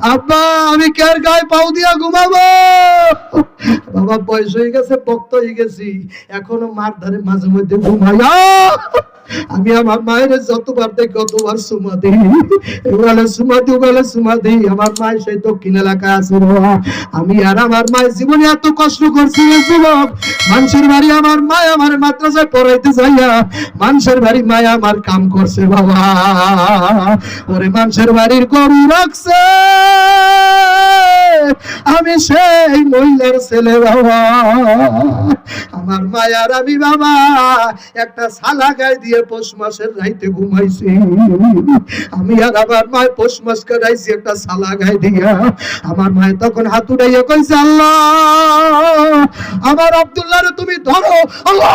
আব্বা, আমি কার গায়ে পাও দিয়া ঘুমাবো? বাবা, বয়স হয়ে গেছে বক্ত হয়ে গেছি। এখনও মার ধারে মাঝে মধ্যে ঘুমাই। আহ! আমি আমার মায়ের যতবার দেখি অতবার সুমা দিই। এগুলো সুমা দিই সুমা দিই। আমার মায়ের সেই দক্ষিণ এলাকায় আছে আমি আর আমার মায়ের জীবনে এত কষ্ট করছি যুবক। মানুষের বাড়ি আমার মায় আমার মাদ্রাসায় পড়াইতে যাইয়া, মানুষের বাড়ি মায় আমার কাম করছে বাবা। ওরে মানুষের বাড়ির গরু রাখছে। আমি সেই মহিলার ছেলে বাবা। আমার মায়ার আমি বাবা, একটা সালা গায়ে দিয়ে পৌষ মাসের রাইতে ঘুমাইছি। আমি আর আমার মায় পৌষ মাস কাটাইছি একটা সালা গায়ে দিয়া। আমার মায় তখন হাত উঠাইয়া কইছে, আল্লাহ, আমার আব্দুল্লাহরে তুমি ধরো, আল্লাহ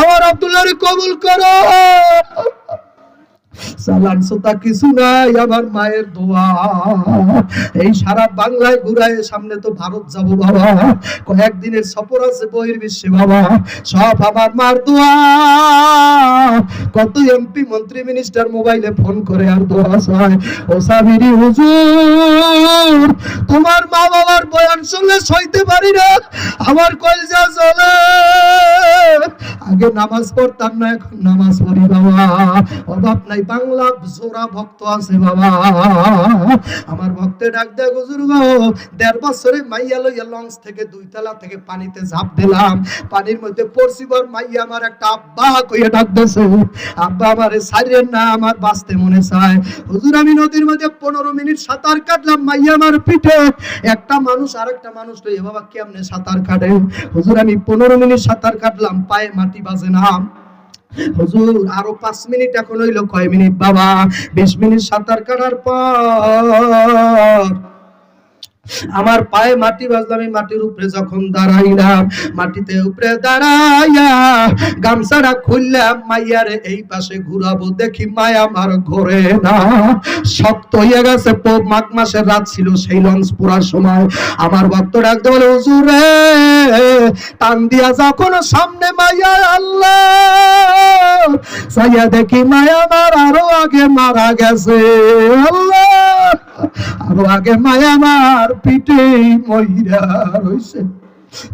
আমার আব্দুল্লাহরে কবুল করো। কিছু নাই মায়ের এই সারা বাংলায় ঘুরায় সামনে তো ভারত যাব বাবা। কয়েকদিনের সফর আছে বহির বিশ্বে বাবা। সব আমার মার দোয়া। কত এমপি, মন্ত্রী, মিনিস্টার মোবাইলে ফোন করে আর দোয়া চায়। ও সাবিরি হুজুর, তোমার মা বাবার বয়ান শুনলে সইতে পারি না। আমার কলজা চলে আগে নামাজ পড়তাম না, এখন নামাজ পড়ি বাবা। অভাব নাই, বাংলা জোড়া ভক্ত আছে বাবা। আমার ভক্তে ডাক দেয়, হুজুর গো, দেড় বছরে মাইয়া লইয়া লঞ্চ থেকে দুই তলা থেকে পানিতে ঝাঁপ দিলাম। পানির মধ্যে পড়ছি বর মাইয়া আমার একটা আব্বা কইয়া ডাক দেছে। আব্বা আমারে সারিয়েন না, আমার বাঁচতে মনে চায়। হুজুর, আমি নদীর মধ্যে পনেরো মিনিট সাঁতার কাটলাম, মাইয়া আমার পিঠে। একটা মানুষ আর একটা মানুষ লইয়া, বাবা, কেমনে সাঁতার কাটে? হুজুর, আমি পনেরো মিনিট সাঁতার কাটলাম, পায়ে মাটি বাজে না? হুজুর, আরও পাঁচ মিনিট এখন হইল। কয় মিনিট বাবা? বিশ মিনিট সাঁতার কাটার পর। আমার পায়ে মাটি বাজলো আমি মাটির উপরে যখন দাঁড়াইলাম, মাটিতে উপরে দাঁড়াইয়া গামছাটা খুললাম, মাইয়ারে এই পাশে ঘুরাবো দেখি মায়া আমার ঘরে না। শক্ত হয়ে গেছে, পো- মাঘ মাসের রাত ছিল, সেই লঞ্চ পুরার সময়। আমার ভক্ত ডাকতে বলে, হুজুরে, টান দিয়া যখন সামনে মাইয়া আল্লাহ। সাইয়া দেখি মায়া আমার আরও আগে মারা গেছে, আল্লাহ। আগে মায়া পিঠে মহিরা রইছে।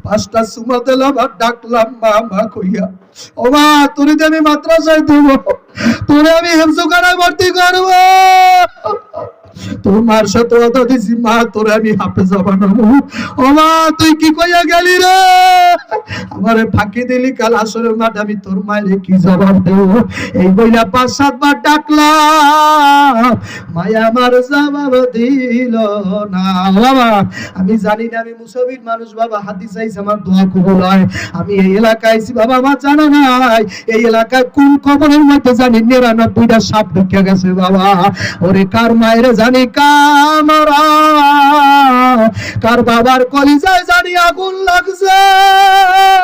পাঁচটা সুমা দিলাম আর ডাকলাম, মা মা কইয়া, ও মা, তোরে আমি মাদ্রাসায় দেবো, তোরে আমি হেমসুখানায় ভর্তি করব। তোমার সাথে কথা দিছি, মা, তোরে আমি হাফেজা বানাবো ও মা, তুই কি কইয়া গেলি রে? আমারে ফাঁকি দিলি, কাল আসরে মাঠ আমি তোর মায়ের কি জবাব দেব? এই বইলা পাঁচ, সাতবার ডাকলাম, মায়া আমার জবাব দিল না। বাবা, আমি জানি না, আমি মুসবির মানুষ, বাবা হাতি চাইছে আমার দোয়া কবুল হয়। আমি এই এলাকায় বাবা, আমার জানা নাই। এই এলাকায় কোন কবরের মধ্যে জানি, নিরানব্বইটা সাপ ঢুকে গেছে, বাবা। ওরে কার মায়ের জানি, কামরা কার বাবার কলিজায় জানি আগুন লাগছে।